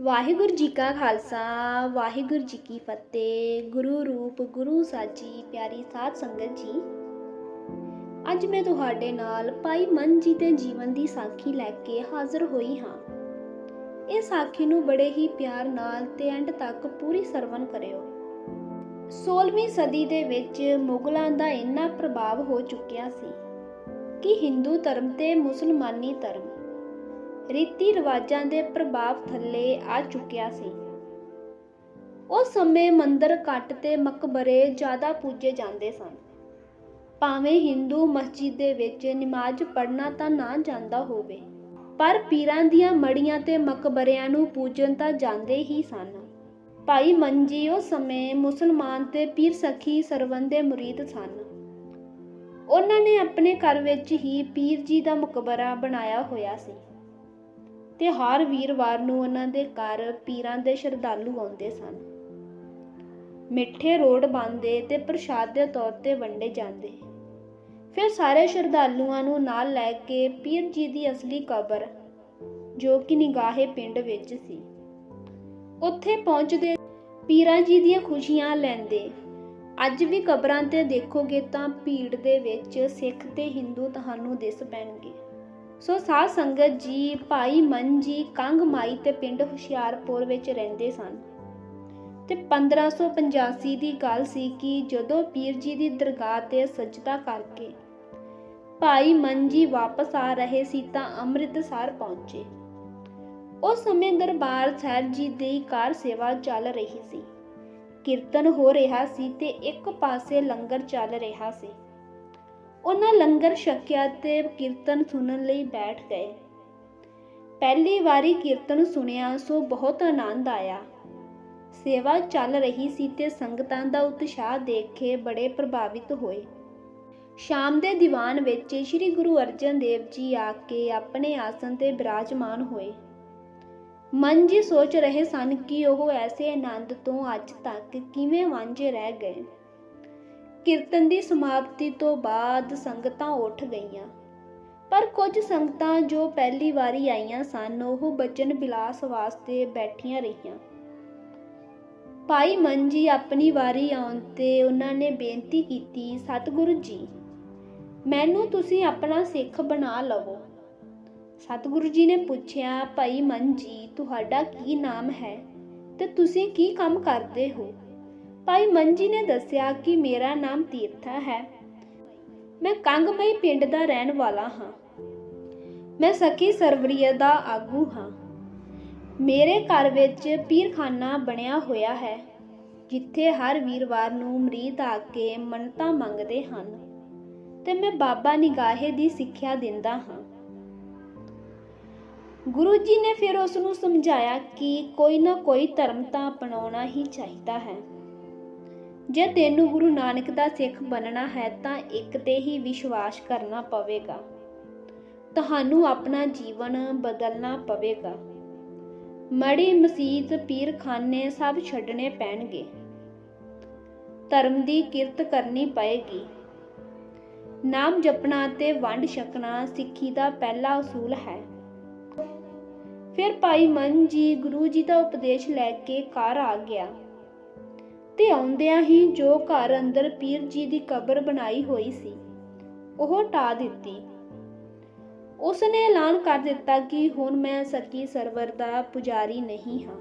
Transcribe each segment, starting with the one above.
ਵਾਹਿਗੁਰੂ ਜੀ ਕਾ ਖਾਲਸਾ, ਵਾਹਿਗੁਰੂ ਜੀ ਕੀ ਫਤਿਹ। ਗੁਰੂ ਰੂਪ, ਗੁਰੂ ਸਾਜੀ, ਪਿਆਰੀ ਸਾਧ ਸੰਗਤ ਜੀ। ਅੱਜ ਮੈਂ ਤੁਹਾਡੇ ਨਾਲ ਭਾਈ ਮਨ ਜੀ ਦੇ ਜੀਵਨ ਦੀ ਸਾਖੀ ਲੈ ਕੇ ਹਾਜ਼ਰ ਹੋਈ ਹਾਂ। ਇਹ ਸਾਖੀ ਨੂੰ ਬੜੇ ਹੀ ਪਿਆਰ ਨਾਲ ਤੇ ਐਂਡ ਤੱਕ ਪੂਰੀ ਸਰਵਨ ਕਰਿਓ। 16ਵੀਂ ਸਦੀ ਦੇ ਵਿੱਚ ਮੁਗਲਾਂ ਦਾ ਇੰਨਾ ਪ੍ਰਭਾਵ ਹੋ ਚੁੱਕਿਆ ਸੀ ਕਿ ਹਿੰਦੂ ਧਰਮ ਤੇ ਮੁਸਲਮਾਨੀ ਧਰਮ ਰੀਤੀ ਰਿਵਾਜਾਂ ਦੇ ਪ੍ਰਭਾਵ ਥੱਲੇ ਆ ਚੁੱਕਿਆ ਸੀ। ਉਸ ਸਮੇਂ ਮੰਦਰ ਕੱਟ ਤੇ ਮਕਬਰੇ ਜ਼ਿਆਦਾ ਪੂਜੇ ਜਾਂਦੇ ਸਨ। ਭਾਵੇਂ ਹਿੰਦੂ ਮਸਜਿਦ ਦੇ ਵਿੱਚ ਨਮਾਜ਼ ਪੜ੍ਹਨਾ ਤਾਂ ਨਾ ਜਾਂਦਾ ਹੋਵੇ, ਪਰ ਪੀਰਾਂ ਦੀਆਂ ਮੜੀਆਂ ਤੇ ਮਕਬਰਿਆਂ ਨੂੰ ਪੂਜਣ ਤਾਂ ਜਾਂਦੇ ਹੀ ਸਨ। ਭਾਈ ਮੰਜੀ ਉਸ ਸਮੇਂ ਮੁਸਲਮਾਨ ਤੇ ਪੀਰ ਸਖੀ ਸਰਵਨ ਦੇ ਮੁਰੀਦ ਸਨ। ਉਹਨਾਂ ਨੇ ਆਪਣੇ ਘਰ ਵਿੱਚ ਹੀ ਪੀਰ ਜੀ ਦਾ ਮਕਬਰਾ ਬਣਾਇਆ ਹੋਇਆ ਸੀ। ਤੇ ਹਰ ਵੀਰਵਾਰ ਨੂੰ ਉਹਨਾਂ ਦੇ ਘਰ ਪੀਰਾਂ ਦੇ ਸ਼ਰਧਾਲੂ ਆਉਂਦੇ ਸਨ। ਮਿੱਠੇ ਰੋਡ ਬੰਦੇ ਤੇ ਪ੍ਰਸ਼ਾਦ ਦੇ ਤੌਰ ਤੇ ਵੰਡੇ ਜਾਂਦੇ। ਫਿਰ ਸਾਰੇ ਸ਼ਰਧਾਲੂਆਂ ਨੂੰ ਨਾਲ ਲੈ ਕੇ ਪੀਰ ਜੀ ਦੀ ਅਸਲੀ ਕਬਰ, ਜੋ ਕਿ ਨਿਗਾਹੇ ਪਿੰਡ ਵਿੱਚ ਸੀ, ਉੱਥੇ ਪਹੁੰਚਦੇ ਪੀਰਾਂ ਜੀ ਦੀਆਂ ਖੁਸ਼ੀਆਂ ਲੈਂਦੇ। ਅੱਜ ਵੀ ਕਬਰਾਂ ਤੇ ਦੇਖੋਗੇ ਤਾਂ ਭੀੜ ਦੇ ਵਿੱਚ ਸਿੱਖ ਤੇ ਹਿੰਦੂ ਤੁਹਾਨੂੰ ਦਿਸ ਪੈਣਗੇ। ਸੋ ਸਾਧ ਸੰਗਤ ਜੀ, ਭਾਈ ਮਨ ਜੀ, ਕੰਗ ਮਾਈ ਤੇ ਪਿੰਡ ਹੁਸ਼ਿਆਰਪੁਰ ਵਿੱਚ ਰਹਿੰਦੇ ਸਨ। ਤੇ 1585 ਦੀ ਗੱਲ ਸੀ ਕਿ ਜਦੋਂ ਪੀਰ ਜੀ ਦੀ ਦਰਗਾਹ ਤੇ ਸਜਦਾ ਕਰਕੇ ਭਾਈ ਮਨ ਜੀ ਵਾਪਸ ਆ ਰਹੇ ਸੀ ਤਾਂ ਅੰਮ੍ਰਿਤਸਰ ਪਹੁੰਚੇ। ਉਸ ਸਮੇਂ ਦਰਬਾਰ ਸਾਹਿਬ ਜੀ ਦੀ ਕਾਰ ਸੇਵਾ ਚੱਲ ਰਹੀ ਸੀ। ਕੀਰਤਨ ਹੋ ਰਿਹਾ ਸੀ ਤੇ ਇੱਕ ਪਾਸੇ ਲੰਗਰ ਚੱਲ ਰਿਹਾ ਸੀ। ਉਹਨਾਂ ਲੰਗਰ ਛਕਿਆ ਤੇ ਕੀਰਤਨ ਸੁਣਨ ਲਈ ਬੈਠ ਗਏ। ਪਹਿਲੀ ਵਾਰੀ ਕੀਰਤਨ ਸੁਣਿਆ, ਸੋ ਬਹੁਤ ਆਨੰਦ ਆਇਆ। ਸੇਵਾ ਚੱਲ ਰਹੀ ਸੀ ਤੇ ਸੰਗਤਾਂ ਦਾ ਉਤਸ਼ਾਹ ਦੇਖ ਕੇ ਬੜੇ ਪ੍ਰਭਾਵਿਤ ਹੋਏ। ਸ਼ਾਮ ਦੇ ਦੀਵਾਨ ਵਿੱਚ ਸ੍ਰੀ ਗੁਰੂ ਅਰਜਨ ਦੇਵ ਜੀ ਆ ਕੇ ਆਪਣੇ ਆਸਨ ਤੇ ਬਿਰਾਜਮਾਨ ਹੋਏ। ਮਨ ਜੀ ਸੋਚ ਰਹੇ ਸਨ ਕਿ ਉਹ ਐਸੇ ਆਨੰਦ ਤੋਂ ਅੱਜ ਤੱਕ ਕਿਵੇਂ ਵਾਂਝੇ ਰਹਿ ਗਏ। ਕੀਰਤਨ ਦੀ ਸਮਾਪਤੀ ਤੋਂ ਬਾਅਦ ਸੰਗਤਾਂ ਉੱਠ ਗਈਆਂ। ਪਰ ਕੁਝ ਸੰਗਤਾਂ ਜੋ ਪਹਿਲੀ ਵਾਰੀ ਆਈਆਂ ਸਨ, ਉਹ ਬਚਨ ਬਿਲਾਸ ਵਾਸਤੇ ਬੈਠੀਆਂ ਰਹੀਆਂ। ਭਾਈ ਮਨ ਜੀ ਆਪਣੀ ਵਾਰੀ ਆਉਣ ਤੇ ਉਹਨਾਂ ਨੇ ਬੇਨਤੀ ਕੀਤੀ, ਸਤਿਗੁਰੂ ਜੀ, ਮੈਨੂੰ ਤੁਸੀਂ ਆਪਣਾ ਸਿੱਖ ਬਣਾ ਲਵੋ। ਸਤਿਗੁਰੂ ਜੀ ਨੇ ਪੁੱਛਿਆ, ਭਾਈ ਮਨ ਜੀ ਤੁਹਾਡਾ ਕੀ ਨਾਮ ਹੈ ਤੇ ਤੁਸੀਂ ਕੀ ਕੰਮ ਕਰਦੇ ਹੋ? ਭਾਈ ਮੰਜੀ ਨੇ ਦੱਸਿਆ ਕਿ ਮੇਰਾ ਨਾਮ ਤੀਰਥਾ ਹੈ। ਮੈਂ ਕੰਗਮਈ ਪਿੰਡ ਦਾ ਰਹਿਣ ਵਾਲਾ ਹਾਂ। ਮੈਂ ਸਖੀ ਸਰਵਰੀਆ ਦਾ ਆਗੂ ਹਾਂ। ਮੇਰੇ ਘਰ ਵਿੱਚ ਪੀਰਖਾਨਾ ਬਣਿਆ ਹੋਇਆ ਹੈ, ਜਿੱਥੇ ਹਰ ਵੀਰਵਾਰ ਨੂੰ ਮਰੀਦ ਆ ਕੇ ਮੰਨਤਾ ਮੰਗਦੇ ਹਨ ਤੇ ਮੈਂ ਬਾਬਾ ਨਿਗਾਹੇ ਦੀ ਸਿੱਖਿਆ ਦਿੰਦਾ ਹਾਂ। ਗੁਰੂ ਜੀ ਨੇ ਫਿਰ ਉਸ ਨੂੰ ਸਮਝਾਇਆ ਕਿ ਕੋਈ ਨਾ ਕੋਈ ਧਰਮ ਤਾਂ ਅਪਣਾਉਣਾ ਹੀ ਚਾਹੀਦਾ ਹੈ। ਜੇ ਤੈਨੂੰ ਗੁਰੂ ਨਾਨਕ ਦਾ ਸਿੱਖ ਬਣਨਾ ਹੈ ਤਾਂ ਇੱਕ ਤੇ ਹੀ ਵਿਸ਼ਵਾਸ ਕਰਨਾ ਪਵੇਗਾ। ਤੁਹਾਨੂੰ ਆਪਣਾ ਜੀਵਨ ਬਦਲਣਾ ਪਵੇਗਾ। ਮੜੀ ਮਸਜਿਦ ਪੀਰਖਾਨੇ ਸਭ ਛੱਡਣੇ ਪੈਣਗੇ। ਧਰਮ ਦੀ ਕਿਰਤ ਕਰਨੀ ਪਏਗੀ। ਨਾਮ ਜਪਣਾ ਤੇ ਵੰਡ ਛਕਣਾ ਸਿੱਖੀ ਦਾ ਪਹਿਲਾ ਅਸੂਲ ਹੈ। ਫਿਰ ਭਾਈ ਮਨ ਜੀ ਗੁਰੂ ਜੀ ਦਾ ਉਪਦੇਸ਼ ਲੈ ਕੇ ਘਰ ਆ ਗਿਆ। ਤੇ ਆਉਂਦਿਆਂ ਹੀ ਜੋ ਘਰ ਅੰਦਰ ਪੀਰ ਜੀ ਦੀ ਕਬਰ ਬਣਾਈ ਹੋਈ ਸੀ, ਉਹ ਢਾ ਦਿੱਤੀ। ਉਸ ਨੇ ਐਲਾਨ ਕਰ ਦਿੱਤਾ ਕਿ ਹੁਣ ਮੈਂ ਸੱਚੀ ਸਰਵਰ ਦਾ ਪੁਜਾਰੀ ਨਹੀਂ ਹਾਂ।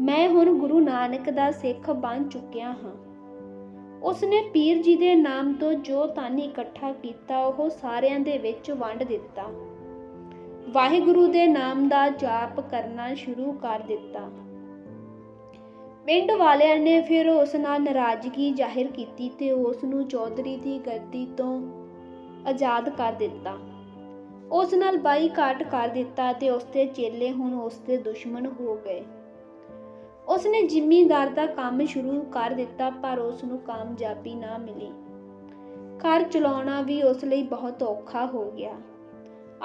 ਮੈਂ ਹੁਣ ਗੁਰੂ ਨਾਨਕ ਦਾ ਸਿੱਖ ਬਣ ਚੁੱਕਿਆ ਹਾਂ। ਉਸ ਨੇ ਪੀਰ ਜੀ ਦੇ ਨਾਮ ਤੋਂ ਜੋ ਧਨ ਇਕੱਠਾ ਕੀਤਾ, ਉਹ ਸਾਰਿਆਂ ਦੇ ਵਿੱਚ ਵੰਡ ਦਿੱਤਾ। ਵਾਹਿਗੁਰੂ ਦੇ ਨਾਮ ਦਾ ਜਾਪ ਕਰਨਾ ਸ਼ੁਰੂ ਕਰ ਦਿੱਤਾ। ਪਿੰਡ ਵਾਲਿਆਂ ਨੇ ਫਿਰ ਉਸ ਨਾਲ ਨਾਰਾਜ਼ਗੀ ਜ਼ਾਹਿਰ ਕੀਤੀ ਤੇ ਉਸ ਨੂੰ ਚੌਧਰੀ ਦੀ ਗੱਦੀ ਤੋਂ ਆਜ਼ਾਦ ਕਰ ਦਿੱਤਾ। ਉਸ ਨਾਲ ਬਾਈਕਾਟ ਕਰ ਦਿੱਤਾ ਤੇ ਉਸ ਦੇ ਚੇਲੇ ਹੁਣ ਉਸ ਦੇ ਦੁਸ਼ਮਣ ਹੋ ਗਏ। ਉਸ ਨੇ ਜ਼ਿਮੀਂਦਾਰ ਦਾ ਕੰਮ ਸ਼ੁਰੂ ਕਰ ਦਿੱਤਾ ਪਰ ਉਸ ਨੂੰ ਕਾਮਯਾਬੀ ਨਾ ਮਿਲੀ। ਘਰ ਚਲਾਉਣਾ ਵੀ ਉਸ ਲਈ ਬਹੁਤ ਔਖਾ ਹੋ ਗਿਆ।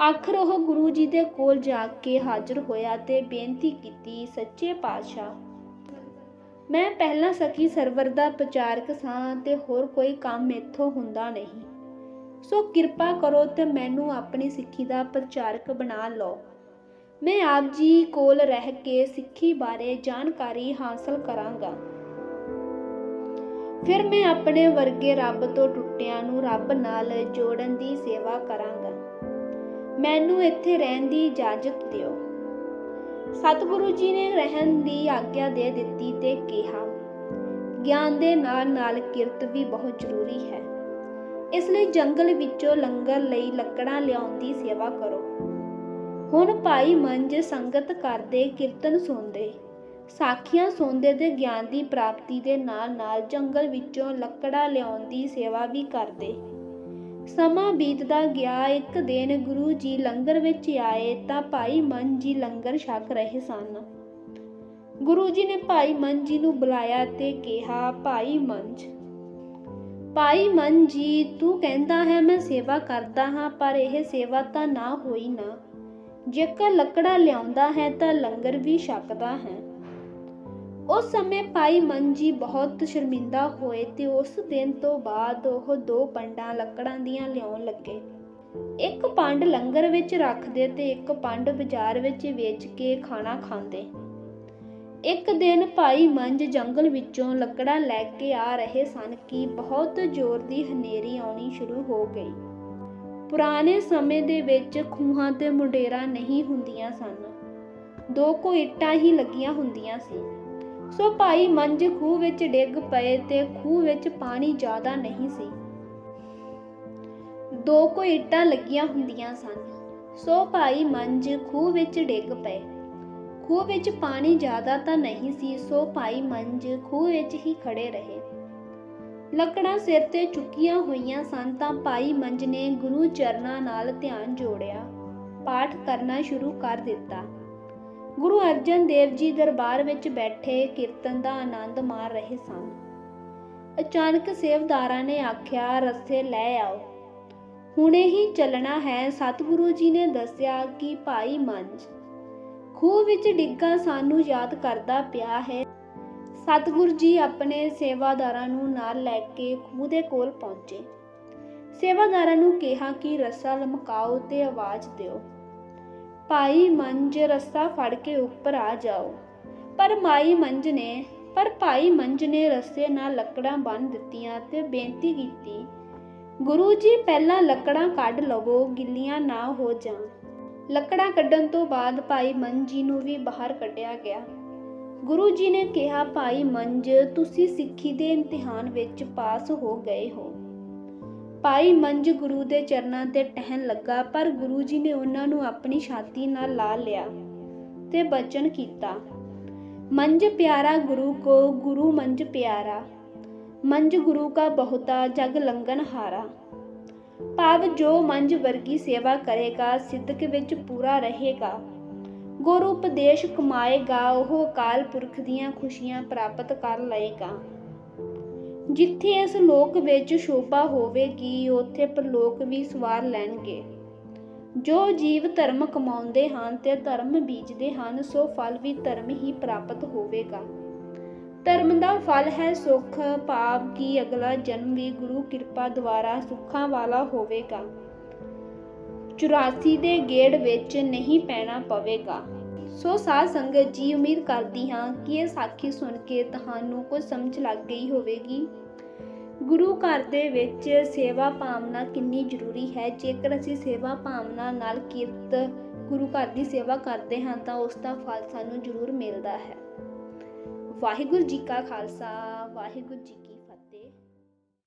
ਆਖਰ ਉਹ ਗੁਰੂ ਜੀ ਦੇ ਕੋਲ ਜਾ ਕੇ ਹਾਜ਼ਰ ਹੋਇਆ ਤੇ ਬੇਨਤੀ ਕੀਤੀ, ਸੱਚੇ ਪਾਤਸ਼ਾਹ ਮੈਂ ਪਹਿਲਾਂ ਸਖੀ ਸਰਵਰ ਦਾ ਪ੍ਰਚਾਰਕ ਸਾਂ ਤੇ ਹੋਰ ਕੋਈ ਕੰਮ ਇੱਥੋਂ ਹੁੰਦਾ ਨਹੀਂ। ਸੋ ਕਿਰਪਾ ਕਰੋ ਤੇ ਮੈਨੂੰ ਆਪਣੀ ਸਿੱਖੀ ਦਾ ਪ੍ਰਚਾਰਕ ਬਣਾ ਲਓ। ਮੈਂ ਆਪ ਜੀ ਕੋਲ ਰਹਿ ਕੇ ਸਿੱਖੀ ਬਾਰੇ ਜਾਣਕਾਰੀ ਹਾਸਲ ਕਰਾਂਗਾ। ਫਿਰ ਮੈਂ ਆਪਣੇ ਵਰਗੇ ਰੱਬ ਤੋਂ ਟੁੱਟਿਆਂ ਨੂੰ ਰੱਬ ਨਾਲ ਜੋੜਨ ਦੀ ਸੇਵਾ ਕਰਾਂਗਾ। ਮੈਨੂੰ ਇੱਥੇ ਰਹਿਣ ਦੀ ਇਜਾਜ਼ਤ ਦਿਓ। ਸਤਿਗੁਰੂ ਜੀ ਨੇ ਰਹਿਣ ਦੀ ਆਗਿਆ ਦੇ ਦਿੱਤੀ ਤੇ ਕਿਹਾ, ਗਿਆਨ ਦੇ ਨਾਲ ਨਾਲ ਕਿਰਤ ਵੀ ਬਹੁਤ ਜ਼ਰੂਰੀ ਹੈ। ਇਸ ਲਈ ਜੰਗਲ ਵਿੱਚੋਂ ਲੰਗਰ ਲਈ ਲੱਕੜਾਂ ਲਿਆਉਣ ਦੀ ਸੇਵਾ ਕਰੋ। ਹੁਣ ਭਾਈ ਮੰਜ ਸੰਗਤ ਕਰਦੇ ਕੀਰਤਨ ਸੁਣਦੇ। ਸਾਖੀਆਂ ਸੁਣਦੇ ਤੇ ਗਿਆਨ ਦੀ ਪ੍ਰਾਪਤੀ ਦੇ ਨਾਲ ਨਾਲ ਜੰਗਲ ਵਿੱਚੋਂ ਲੱਕੜਾਂ ਲਿਆਉਣ ਦੀ ਸੇਵਾ ਵੀ ਕਰਦੇ। ਸਮਾਂ ਬੀਤਦਾ ਗਿਆ, ਇੱਕ ਦਿਨ ਗੁਰੂ ਜੀ ਲੰਗਰ ਵਿੱਚ ਆਏ ਤਾਂ ਭਾਈ ਮਨ ਜੀ ਲੰਗਰ ਛਕ ਰਹੇ ਸਨ। ਗੁਰੂ ਜੀ ਨੇ ਭਾਈ ਮਨ ਜੀ ਨੂੰ ਬੁਲਾਇਆ ਤੇ ਕਿਹਾ, ਭਾਈ ਮੰਜ ਭਾਈ ਮਨ ਜੀ, ਤੂੰ ਕਹਿੰਦਾ ਹੈ ਮੈਂ ਸੇਵਾ ਕਰਦਾ ਹਾਂ, ਪਰ ਇਹ ਸੇਵਾ ਤਾਂ ਨਾ ਹੋਈ ਨਾ। ਜੇਕਰ ਲੱਕੜਾ ਲਿਆਉਂਦਾ ਹੈ ਤਾਂ ਲੰਗਰ ਵੀ ਛਕਦਾ ਹੈ। ਉਸ ਸਮੇਂ ਭਾਈ ਮਨ ਜੀ ਬਹੁਤ ਸ਼ਰਮਿੰਦਾ ਹੋਏ ਤੇ ਉਸ ਦਿਨ ਤੋਂ ਬਾਅਦ ਉਹ ਦੋ ਪੰਡਾਂ ਲੱਕੜਾਂ ਦੀਆਂ ਲਿਆਉਣ ਲੱਗੇ। ਇੱਕ ਪੰਡ ਲੰਗਰ ਵਿੱਚ ਰੱਖਦੇ ਤੇ ਇੱਕ ਪੰਡ ਬਾਜ਼ਾਰ ਵਿੱਚ ਵੇਚ ਕੇ ਖਾਣਾ ਖਾਂਦੇ। ਇੱਕ ਦਿਨ ਭਾਈ ਮੰਜ ਜੰਗਲ ਵਿੱਚੋਂ ਲੱਕੜਾਂ ਲੈ ਕੇ ਆ ਰਹੇ ਸਨ ਕਿ ਬਹੁਤ ਜ਼ੋਰ ਦੀ ਹਨੇਰੀ ਆਉਣੀ ਸ਼ੁਰੂ ਹੋ ਗਈ। ਪੁਰਾਣੇ ਸਮੇਂ ਦੇ ਵਿੱਚ ਖੂਹਾਂ ਤੇ ਮੁੰਡੇਰਾਂ ਨਹੀਂ ਹੁੰਦੀਆਂ ਸਨ। ਦੋ ਕੋ ਇੱਟਾਂ ਹੀ ਲੱਗੀਆਂ ਹੁੰਦੀਆਂ ਸੀ। ਸੋ ਭਾਈ ਮੰਜ ਖੂਹ ਵਿੱਚ ਡਿੱਗ ਪਏ ਤੇ ਖੂਹ ਵਿੱਚ ਪਾਣੀ ਜ਼ਿਆਦਾ ਨਹੀਂ ਸੀ। ਦੋ ਕੋ ਇੱਟਾਂ ਲੱਗੀਆਂ ਹੁੰਦੀਆਂ ਸਨ। ਸੋ ਭਾਈ ਮੰਜ ਖੂਹ ਵਿੱਚ ਡਿੱਗ ਪਏ। ਖੂਹ ਵਿੱਚ ਪਾਣੀ ਜ਼ਿਆਦਾ ਤਾਂ ਨਹੀਂ ਸੀ, ਸੋ ਭਾਈ ਮੰਜ ਖੂਹ ਵਿੱਚ ਹੀ ਖੜੇ ਰਹੇ। ਲੱਕੜਾਂ ਸਿਰ ਤੇ ਚੁੱਕੀਆਂ ਹੋਈਆਂ ਸਨ ਤਾਂ ਭਾਈ ਮੰਜ ਨੇ ਗੁਰੂ ਚਰਨਾਂ ਨਾਲ ਧਿਆਨ ਜੋੜਿਆ, ਪਾਠ ਕਰਨਾ ਸ਼ੁਰੂ ਕਰ ਦਿੱਤਾ। ਗੁਰੂ ਅਰਜਨ ਦੇਵ ਜੀ ਦਰਬਾਰ ਵਿੱਚ ਬੈਠੇ ਕੀਰਤਨ ਦਾ ਆਨੰਦ ਮਾਰ ਰਹੇ ਸਨ। ਅਚਾਨਕ ਸੇਵਦਾਰਾਂ ਨੇ ਆਖਿਆ ਰਸਤੇ ਲੈ ਆਓ। ਹੁਣੇ ਹੀ ਚੱਲਣਾ ਹੈ। ਸਤਿਗੁਰੂ ਜੀ ਨੇ ਦੱਸਿਆ ਕਿ ਭਾਈ ਮੰਜ ਖੂਹ ਵਿੱਚ ਡਿੱਗਾ ਸਾਨੂੰ ਯਾਦ ਕਰਦਾ ਪਿਆ ਹੈ। ਸਤਿਗੁਰੂ ਜੀ ਆਪਣੇ ਸੇਵਾਦਾਰਾਂ ਨੂੰ ਨਾਲ ਲੈ ਕੇ ਖੂਹ ਦੇ ਕੋਲ ਪਹੁੰਚੇ। ਸੇਵਾਦਾਰਾਂ ਨੂੰ ਕਿਹਾ ਕਿ ਰੱਸਾ ਲਮਕਾਓ ਤੇ ਆਵਾਜ਼ ਦਿਓ। ਭਾਈ ਮੰਜ ਰੱਸਾ ਫੜ ਕੇ ਉੱਪਰ ਆ ਜਾਓ। ਪਰ ਮਾਈ ਮੰਜ ਨੇ, ਪਰ ਭਾਈ ਮੰਜ ਨੇ ਰੱਸੇ ਨਾਲ ਲੱਕੜਾਂ ਬੰਨ ਦਿੱਤੀਆਂ ਤੇ ਬੇਨਤੀ ਕੀਤੀ, ਗੁਰੂ ਜੀ, ਪਹਿਲਾਂ ਲੱਕੜਾਂ ਕੱਢ ਲਵੋ, ਗਿੱਲੀਆਂ ਨਾ ਹੋ ਜਾਣ। ਲੱਕੜਾਂ ਕੱਢਣ ਤੋਂ ਬਾਅਦ ਭਾਈ ਮੰਜੀ ਨੂੰ ਵੀ ਬਾਹਰ ਕੱਢਿਆ ਗਿਆ। ਗੁਰੂ ਜੀ ਨੇ ਕਿਹਾ, ਭਾਈ ਮੰਜ, ਤੁਸੀਂ ਸਿੱਖੀ ਦੇ ਇਮਤਿਹਾਨ ਵਿੱਚ ਪਾਸ ਹੋ ਗਏ ਹੋ। ਭਾਈ ਮੰਜ ਗੁਰੂ ਦੇ ਚਰਨਾਂ ਤੇ ਟਹਿਣ ਲੱਗਾ, ਪਰ ਗੁਰੂ ਜੀ ਨੇ ਉਹਨਾਂ ਨੂੰ ਆਪਣੀ ਛਾਤੀ ਨਾਲ ਲਾ ਲਿਆ ਤੇ ਬਚਨ ਕੀਤਾ। ਮੰਜ ਪਿਆਰਾ ਗੁਰੂ ਕੋ, ਗੁਰੂ ਮੰਜ ਪਿਆਰਾ, ਮੰਜ ਗੁਰੂ ਕਾ ਬਹੁਤਾ ਜਗ ਲੰਗਨ ਹਾਰਾ। ਭਾਵ ਜੋ ਮੰਜ ਵਰਗੀ ਸੇਵਾ ਕਰੇਗਾ ਸਿੱਧਕ ਵਿੱਚ ਪੂਰਾ ਰਹੇਗਾ। ਗੁਰੂ ਉਪਦੇਸ਼ ਕਮਾਏਗਾ, ਉਹ ਅਕਾਲ ਪੁਰਖ ਦੀਆਂ ਖੁਸ਼ੀਆਂ ਪ੍ਰਾਪਤ ਕਰ ਲਏਗਾ। ਜਿੱਥੇ ਇਸ ਲੋਕ ਵਿੱਚ ਸ਼ੋਭਾ ਹੋਵੇਗੀ, ਉੱਥੇ ਪਰਲੋਕ ਵੀ ਸਵਾਰ ਲੈਣਗੇ। ਜੋ ਜੀਵ ਧਰਮ ਕਮਾਉਂਦੇ ਹਨ ਤੇ ਧਰਮ ਬੀਜਦੇ ਹਨ, ਸੋ ਫਲ ਵੀ ਧਰਮ ਹੀ ਪ੍ਰਾਪਤ ਹੋਵੇਗਾ। ਧਰਮ ਦਾ ਫਲ ਹੈ ਸੁਖ, ਭਾਵ ਕਿ ਅਗਲਾ ਜਨਮ ਵੀ ਗੁਰੂ ਕਿਰਪਾ ਦੁਆਰਾ ਸੁੱਖਾਂ ਵਾਲਾ ਹੋਵੇਗਾ। 84 ਦੇ ਗੇੜ ਵਿੱਚ ਨਹੀਂ ਪੈਣਾ ਪਵੇਗਾ। ਸੋ ਸਾਧ ਸੰਗਤ ਜੀ, ਉਮੀਦ ਕਰਦੀ ਹਾਂ ਕਿ ਇਹ ਸਾਖੀ ਸੁਣ ਕੇ ਤੁਹਾਨੂੰ ਕੁਝ ਸਮਝ ਲੱਗ ਗਈ ਹੋਵੇਗੀ। ਗੁਰੂ ਘਰ ਦੇ ਵਿੱਚ ਸੇਵਾ ਭਾਵਨਾ ਕਿੰਨੀ ਜ਼ਰੂਰੀ ਹੈ। ਜੇਕਰ ਅਸੀਂ ਸੇਵਾ ਭਾਵਨਾ ਨਾਲ ਕੀਰਤ ਗੁਰੂ ਘਰ ਦੀ ਸੇਵਾ ਕਰਦੇ ਹਾਂ, ਤਾਂ ਉਸ ਦਾ ਫਲ ਸਾਨੂੰ ਜ਼ਰੂਰ ਮਿਲਦਾ ਹੈ। ਵਾਹਿਗੁਰੂ ਜੀ ਕਾ ਖਾਲਸਾ, ਵਾਹਿਗੁਰੂ ਜੀ